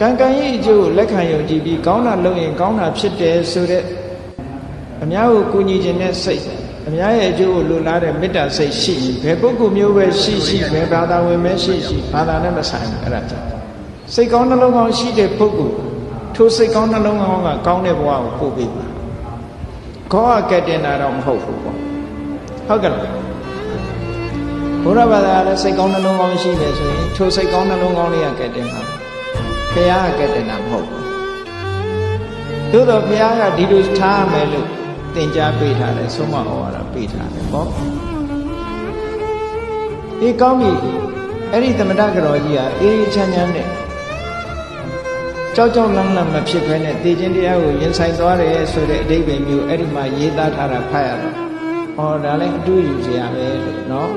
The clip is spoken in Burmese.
ကံကံရဲ့အကျိုးကိုလက်ခံယုံကြည်ပြီးကောင်းတာလုပ်ရင်ကောင်းတာဖြစ်တယ်ဆိုတဲ့အများကိုကူညီခြင်းနဲ့စိတ်အများရဲ့အကျိုးကိုလိုလားတဲ့မေတ္တာစိတ်ရှိရင်ဘယ်ပုဂ္ဂိုလ်မျိုးပဲရှိရှိဘယ်ဘာသာဝင်ပဲရှိရှိဘာသာနဲ့မဆိုင်ဘူးအဲ့ဒါကြောင့်စိတ်ကောင်းနှလုံးကောင်းရှိတဲ့ပုဂ္ဂိုလ်ထိုစိတ်ကောင်းနှလုံးကောင်းကကောင်းတဲ့ဘဝကိုပို့ပေးပါခေါ်ကကဲတင်တာတော့မဟုတ်ဘူးပေါ့ဟုတ်ကဲ့လားဘုရားဘာသာလည်းစိတ်ကောင်းနှလုံးကောင်းရှိတယ်ဆိုရင်ထိုစိတ်ကောင်းနှလုံးကောင်းလေးကကဲတင်ပါ ဘုရားကကတနာမဟုတ်ဘူးသို့တော့ဘုရားကဒီလိုထားမယ်လို့သင်ကြားပေးထားတယ်ဆုံးမဩဝါဒပေးထားတယ်ပေါ့အေးကောင်းပြီအဲ့ဒီသမဏကတော်ကြီးကအေးချမ်းချမ်းနဲ့ကြောက်ကြောက်လန့်လန့်မဖြစ်ခဲနဲ့တေခြင်းတရားကိုရင်ဆိုင်သွားတယ်ဆိုတဲ့အဓိပ္ပာယ်မျိုးအဲ့ဒီမှာရေးသားထားတာဖတ်ရတော့ဟောဒါလည်းအတူယူစရာပဲလို့နော်